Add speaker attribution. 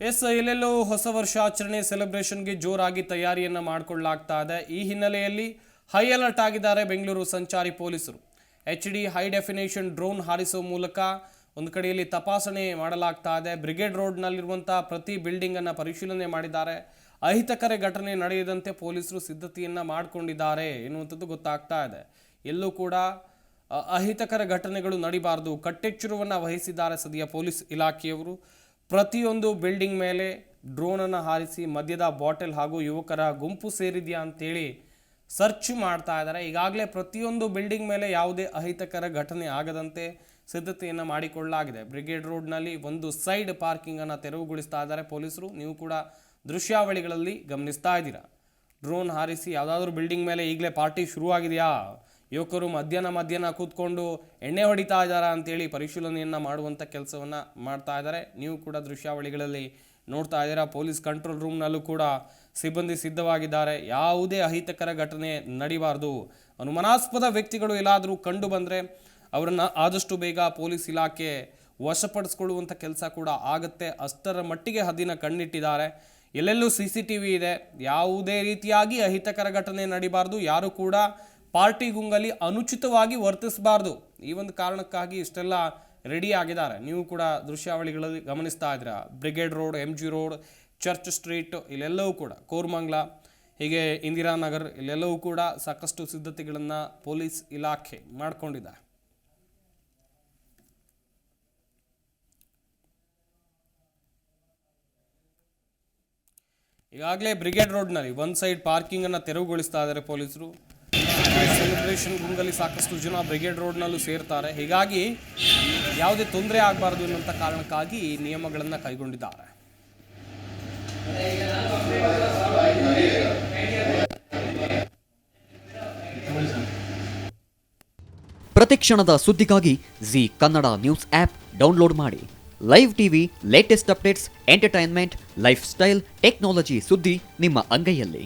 Speaker 1: S ಎಲ್ಲೆಲ್ಲೋ ಹೊಸ ವರ್ಷಾಚರಣೆ ಸೆಲೆಬ್ರೇಷನ್ಗೆ ಜೋರಾಗಿ ತಯಾರಿಯನ್ನು ಮಾಡಿಕೊಳ್ಳಲಾಗ್ತಾ ಇದೆ ಈ ಹಿನ್ನೆಲೆಯಲ್ಲಿ ಹೈ ಅಲರ್ಟ್ ಆಗಿದ್ದಾರೆ ಬೆಂಗಳೂರು ಸಂಚಾರಿ ಪೊಲೀಸರು. H D high definition drone ಹಾರಿಸುವ ಮೂಲಕ ಒಂದು ಕಡೆಯಲ್ಲಿ ತಪಾಸಣೆ ಮಾಡಲಾಗ್ತಾ ಇದೆ ಬ್ರಿಗೇಡ್ ರೋಡ್ನಲ್ಲಿರುವಂಥ ಪ್ರತಿ ಬಿಲ್ಡಿಂಗನ್ನು ಪರಿಶೀಲನೆ ಮಾಡಿದ್ದಾರೆ. ಅಹಿತಕರ ಘಟನೆ ನಡೆಯದಂತೆ ಪೊಲೀಸರು ಸಿದ್ಧತೆಯನ್ನು ಮಾಡಿಕೊಂಡಿದ್ದಾರೆ ಎನ್ನುವಂಥದ್ದು ಗೊತ್ತಾಗ್ತಾ ಇದೆ. ಎಲ್ಲೂ ಕೂಡ ಅಹಿತಕರ ಘಟನೆಗಳು ನಡಿಬಾರದು. ಕಟ್ಟೆಚ್ಚರವನ್ನು ವಹಿಸಿದ್ದಾರೆ ಸದ್ಯ ಪೊಲೀಸ್ ಇಲಾಖೆಯವರು. ಪ್ರತಿಯೊಂದು ಬಿಲ್ಡಿಂಗ್ ಮೇಲೆ ಡ್ರೋನನ್ನು ಹಾರಿಸಿ ಮದ್ಯದ ಬಾಟಲ್ ಹಾಗೂ ಯುವಕರ ಗುಂಪು ಸೇರಿದೆಯಾ ಅಂತೇಳಿ ಸರ್ಚ್ ಮಾಡ್ತಾ ಇದ್ದಾರೆ ಈಗಾಗಲೇ ಪ್ರತಿಯೊಂದು ಬಿಲ್ಡಿಂಗ್ ಮೇಲೆ ಯಾವುದೇ ಅಹಿತಕರ ಘಟನೆ ಆಗದಂತೆ ಸಿದ್ಧತೆಯನ್ನು ಮಾಡಿಕೊಳ್ಳಲಾಗಿದೆ. ಬ್ರಿಗೇಡ್ ರೋಡ್ನಲ್ಲಿ ಒಂದು ಸೈಡ್ ಪಾರ್ಕಿಂಗನ್ನು ತೆರವುಗೊಳಿಸ್ತಾ ಇದ್ದಾರೆ ಪೊಲೀಸರು. ನೀವು ಕೂಡ ದೃಶ್ಯಾವಳಿಗಳಲ್ಲಿ ಗಮನಿಸ್ತಾ ಇದ್ದೀರಾ. ಡ್ರೋನ್ ಹಾರಿಸಿ ಯಾವುದಾದ್ರೂ ಬಿಲ್ಡಿಂಗ್ ಮೇಲೆ ಈಗಲೇ ಪಾರ್ಟಿ ಶುರುವಾಗಿದೆಯಾ? ಯುವಕರು ಮಧ್ಯಾಹ್ನ ಮಧ್ಯಾಹ್ನ ಕೂತ್ಕೊಂಡು ಎಣ್ಣೆ ಹೊಡಿತಾ ಇದ್ದಾರಾ ಅಂತೇಳಿ ಪರಿಶೀಲನೆಯನ್ನು ಮಾಡುವಂಥ ಕೆಲಸವನ್ನು ಮಾಡ್ತಾ ಇದ್ದಾರೆ. ನೀವು ಕೂಡ ದೃಶ್ಯಾವಳಿಗಳಲ್ಲಿ ನೋಡ್ತಾ ಇದ್ದೀರಾ, ಪೊಲೀಸ್ ಕಂಟ್ರೋಲ್ ರೂಮ್ನಲ್ಲೂ ಕೂಡ ಸಿಬ್ಬಂದಿ ಸಿದ್ಧವಾಗಿದ್ದಾರೆ. ಯಾವುದೇ ಅಹಿತಕರ ಘಟನೆ ನಡಿಬಾರ್ದು. ಅನುಮಾನಾಸ್ಪದ ವ್ಯಕ್ತಿಗಳು ಎಲ್ಲಾದರೂ ಕಂಡು ಬಂದರೆ ಅವರನ್ನು ಆದಷ್ಟು ಬೇಗ ಪೊಲೀಸ್ ಇಲಾಖೆ ವಶಪಡಿಸ್ಕೊಳ್ಳುವಂಥ ಕೆಲಸ ಕೂಡ ಆಗುತ್ತೆ. ಅಷ್ಟರ ಮಟ್ಟಿಗೆ ಹದಿನ ಕಣ್ಣಿಟ್ಟಿದ್ದಾರೆ. ಎಲ್ಲೆಲ್ಲೂ ಸಿ ಸಿ ಟಿ ವಿ ಇದೆ. ಯಾವುದೇ ರೀತಿಯಾಗಿ ಅಹಿತಕರ ಘಟನೆ ನಡಿಬಾರ್ದು. ಯಾರು ಕೂಡ ಪಾರ್ಟಿ ಗುಂಗಲ್ಲಿ ಅನುಚಿತವಾಗಿ ವರ್ತಿಸಬಾರ್ದು. ಈ ಒಂದು ಕಾರಣಕ್ಕಾಗಿ ಇಷ್ಟೆಲ್ಲ ರೆಡಿ ಆಗಿದ್ದಾರೆ. ನೀವು ಕೂಡ ದೃಶ್ಯಾವಳಿಗಳಲ್ಲಿ ಗಮನಿಸ್ತಾ ಇದ್ದೀರ. Brigade Road M G Road Church Street ಇಲ್ಲೆಲ್ಲವೂ ಕೂಡ, ಕೋರ್ಮಂಗ್ಲ, ಹೀಗೆ ಇಂದಿರಾನಗರ್ ಇಲ್ಲೆಲ್ಲವೂ ಕೂಡ ಸಾಕಷ್ಟು ಸಿದ್ಧತೆಗಳನ್ನು ಪೊಲೀಸ್ ಇಲಾಖೆ ಮಾಡಿಕೊಂಡಿದೆ. ಈಗಾಗಲೇ ಬ್ರಿಗೇಡ್ ರೋಡ್ನಲ್ಲಿ ಒಂದು ಸೈಡ್ ಪಾರ್ಕಿಂಗನ್ನು ತೆರವುಗೊಳಿಸ್ತಾ ಇದ್ದಾರೆ ಪೊಲೀಸರು. ಸೆಲೆಬ್ರೇಷನ್ ಗುಂಗಲ್ಲಿ ಸಾಕಷ್ಟು ಜನ ಬ್ರಿಗೇಡ್ ರೋಡ್ನಲ್ಲೂ ಸೇರ್ತಾರೆ. ಹೀಗಾಗಿ ಯಾವುದೇ ತೊಂದರೆ ಆಗಬಾರ್ದು ಎನ್ನುವಂಥ ಕಾರಣಕ್ಕಾಗಿ ಈ ನಿಯಮಗಳನ್ನು ಕೈಗೊಂಡಿದ್ದಾರೆ.
Speaker 2: ಪ್ರತಿಕ್ಷಣದ ಸುದ್ದಿಗಾಗಿ Zee Kannada news app download ಮಾಡಿ. Live TV latest updates entertainment lifestyle technology ಸುದ್ದಿ ನಿಮ್ಮ ಅಂಗೈಯಲ್ಲಿ.